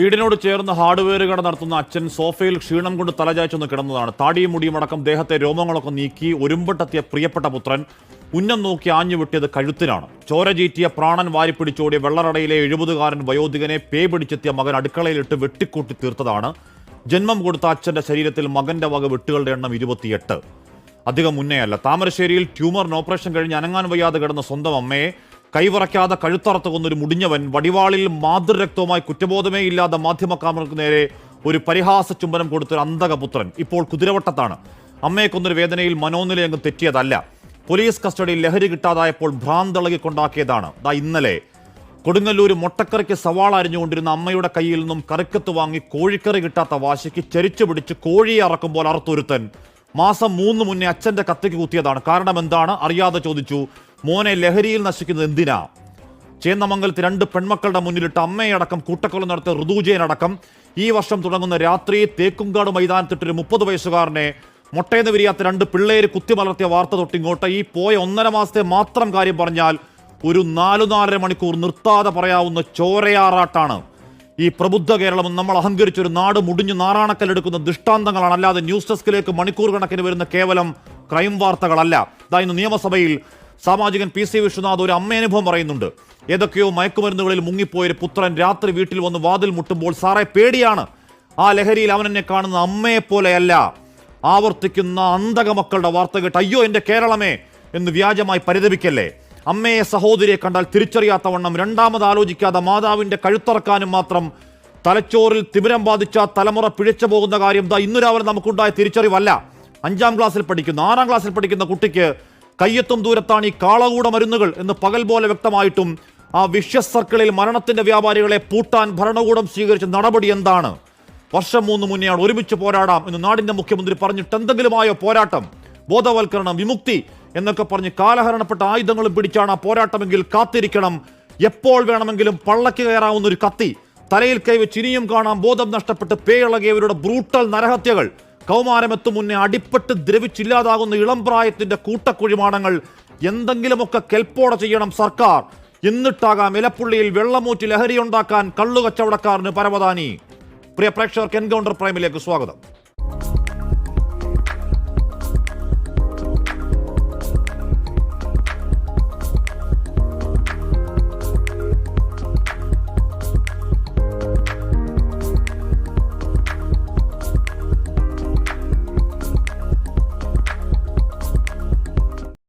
വീടിനോട് ചേർന്ന് ഹാർഡ്വെയർ കട നടത്തുന്ന അച്ഛൻ സോഫയിൽ ക്ഷീണം കൊണ്ട് തലചായ്ച്ചൊന്ന് കിടന്നതാണ്. താടിയും മുടിയും അടക്കം ദേഹത്തെ രോമങ്ങളൊക്കെ നീക്കി ഒരുമ്പട്ടെത്തിയ പ്രിയപ്പെട്ട പുത്രൻ ഉന്നം നോക്കി ആഞ്ഞു വെട്ടിയത് കഴുത്തിനാണ് ചോര ചീറ്റിയ പ്രാണൻ വാരിപ്പിടിച്ചോടിയ വെള്ളറടയിലെ എഴുപതുകാരൻ വയോധികനെ പേ പിടിച്ചെത്തിയ മകൻ അടുക്കളയിലിട്ട് വെട്ടിക്കൂട്ടി തീർത്തതാണ്. ജന്മം കൊടുത്ത അച്ഛന്റെ ശരീരത്തിൽ മകന്റെ വക വെട്ടുകളുടെ എണ്ണം ഇരുപത്തിയെട്ട്. അധികം മുന്നേ അല്ല താമരശ്ശേരിയിൽ ട്യൂമറിന് ഓപ്പറേഷൻ കഴിഞ്ഞ് അനങ്ങാൻ വയ്യാതെ കിടന്ന സ്വന്തം അമ്മയെ കൈവറയ്ക്കാതെ കഴുത്തറത്ത് കൊന്നൊരു മുടിഞ്ഞവൻ വടിവാളിൽ മാതൃരക്തവുമായി കുറ്റബോധമേ ഇല്ലാതെ മാധ്യമക്കാമർക്ക് നേരെ ഒരു പരിഹാസ ചുംബനം കൊടുത്തൊരു അന്തകപുത്രൻ ഇപ്പോൾ കുതിരവട്ടത്താണ്. അമ്മയെ കൊന്നൊരു വേദനയിൽ മനോനില അങ്ങ് തെറ്റിയതല്ല. പോലീസ് കസ്റ്റഡിയിൽ ലഹരി കിട്ടാതായപ്പോൾ ഭ്രാന്തളകിക്കൊണ്ടാക്കിയതാണ്. ദാ ഇന്നലെ കൊടുങ്ങല്ലൂർ മൊട്ടക്കറിക്ക് സവാള അരിഞ്ഞുകൊണ്ടിരുന്ന അമ്മയുടെ കയ്യിൽ നിന്നും കറിക്കത്ത് വാങ്ങി കോഴിക്കറി കിട്ടാത്ത വാശിക്ക് ചരിച്ചു പിടിച്ച് കോഴിയെ അറക്കുമ്പോൾ അറുത്തൊരുത്തൻ. മാസം മൂന്ന് മുന്നേ അച്ഛന്റെ കത്തിക്ക് കുത്തിയതാണ്. കാരണം എന്താണ്? അറിയാതെ ചോദിച്ചു. മോനെ ലഹരിയിൽ നശിക്കുന്നത് എന്തിനാ? ചേന്നമംഗലത്ത് രണ്ട് പെൺമക്കളുടെ മുന്നിലിട്ട് അമ്മയടക്കം കൂട്ടക്കൊല നടത്തിയ ഋതുജയനടക്കം ഈ വർഷം തുടങ്ങുന്ന രാത്രി തേക്കുംകാട് മൈതാനത്തിട്ടൊരു മുപ്പത് വയസ്സുകാരനെ മുട്ടയെന്ന് വിരിയാത്ത രണ്ട് പിള്ളേര് കുത്തിമലർത്തിയ വാർത്ത തൊട്ടിങ്ങോട്ട്. ഈ പോയ ഒന്നര മാസത്തെ മാത്രം കാര്യം പറഞ്ഞാൽ ഒരു നാലു നാലര മണിക്കൂർ നിർത്താതെ പറയാവുന്ന ചോരയാറാട്ടാണ്. ഈ പ്രബുദ്ധ കേരളം നമ്മൾ അഹങ്കരിച്ചൊരു നാട് മുടിഞ്ഞു നാറാണക്കല്ലെടുക്കുന്ന ദൃഷ്ടാന്തങ്ങളാണ്. അല്ലാതെ ന്യൂസ് ഡെസ്കിലേക്ക് മണിക്കൂർ കണക്കിന് വരുന്ന കേവലം ക്രൈം വാർത്തകളല്ല ഇതാ ഇന്ന് നിയമസഭയിൽ സാമാജികൻ പി സി വിശ്വനാഥ് ഒരു അമ്മയനുഭവം പറയുന്നുണ്ട്. ഏതൊക്കെയോ മയക്കുമരുന്നുകളിൽ മുങ്ങിപ്പോയൊരു പുത്രൻ രാത്രി വീട്ടിൽ വന്ന് വാതിൽ മുട്ടുമ്പോൾ സാറേ പേടിയാണ്. ആ ലഹരിയിൽ അവൻ എന്നെ കാണുന്ന അമ്മയെ പോലെയല്ല ആവർത്തിക്കുന്ന അന്തക മക്കളുടെ വാർത്ത കേട്ട് അയ്യോ എന്റെ കേരളമേ എന്ന് വ്യാജമായി പരിതപിക്കല്ലേ? അമ്മയെ സഹോദരിയെ കണ്ടാൽ തിരിച്ചറിയാത്തവണ്ണം രണ്ടാമത് ആലോചിക്കാതെ മാതാവിന്റെ കഴുത്തറക്കാനും മാത്രം തലച്ചോറിൽ തിമിരം ബാധിച്ച തലമുറ പിഴച്ചു പോകുന്ന കാര്യം ദാ രാവിലെ നമുക്കുണ്ടായ തിരിച്ചറിവല്ല. അഞ്ചാം ക്ലാസ്സിൽ പഠിക്കുന്ന ആറാം ക്ലാസ്സിൽ പഠിക്കുന്ന കുട്ടിക്ക് കയ്യെത്തും ദൂരത്താണ് ഈ കാളകൂട മരുന്നുകൾ എന്ന് പകൽ പോലെ വ്യക്തമായിട്ടും ആ വിഷ്യസ് സർക്കിളിൽ മരണത്തിന്റെ വ്യാപാരികളെ പൂട്ടാൻ ഭരണകൂടം സ്വീകരിച്ച നടപടി എന്താണ്? വർഷം മൂന്ന് മുന്നെയാണ് ഒരുമിച്ച് പോരാടാം എന്ന് നാടിന്റെ മുഖ്യമന്ത്രി പറഞ്ഞിട്ട് എന്തെങ്കിലുമായോ പോരാട്ടം? ബോധവൽക്കരണം വിമുക്തി എന്നൊക്കെ പറഞ്ഞ് കാലഹരണപ്പെട്ട ആയുധങ്ങളും പിടിച്ചാണ് ആ പോരാട്ടമെങ്കിൽ കാത്തിരിക്കണം. എപ്പോൾ വേണമെങ്കിലും പള്ളക്ക് കയറാവുന്ന ഒരു കത്തി. തലയിൽ കൈവച്ച് ഇനിയും കാണാം ബോധം നഷ്ടപ്പെട്ട് പേയിളകിയവരുടെ ബ്രൂട്ടൽ നരഹത്യകൾ. കൗമാരമെത്തും മുന്നേ അടിപ്പെട്ട് ദ്രവിച്ചില്ലാതാകുന്ന ഇളം പ്രായത്തിന്റെ കൂട്ടക്കുഴിമാണങ്ങൾ എന്തെങ്കിലുമൊക്കെ കെൽപ്പോടെ ചെയ്യണം സർക്കാർ. എന്നിട്ടാകാം ഇലപ്പുള്ളിയിൽ വെള്ളമൂറ്റി ലഹരി ഉണ്ടാക്കാൻ കള്ളുകച്ചവടക്കാരന് പരവതാനി. പ്രിയ പ്രേക്ഷകർക്ക് എൻകൗണ്ടർ പ്രൈമിലേക്ക് സ്വാഗതം.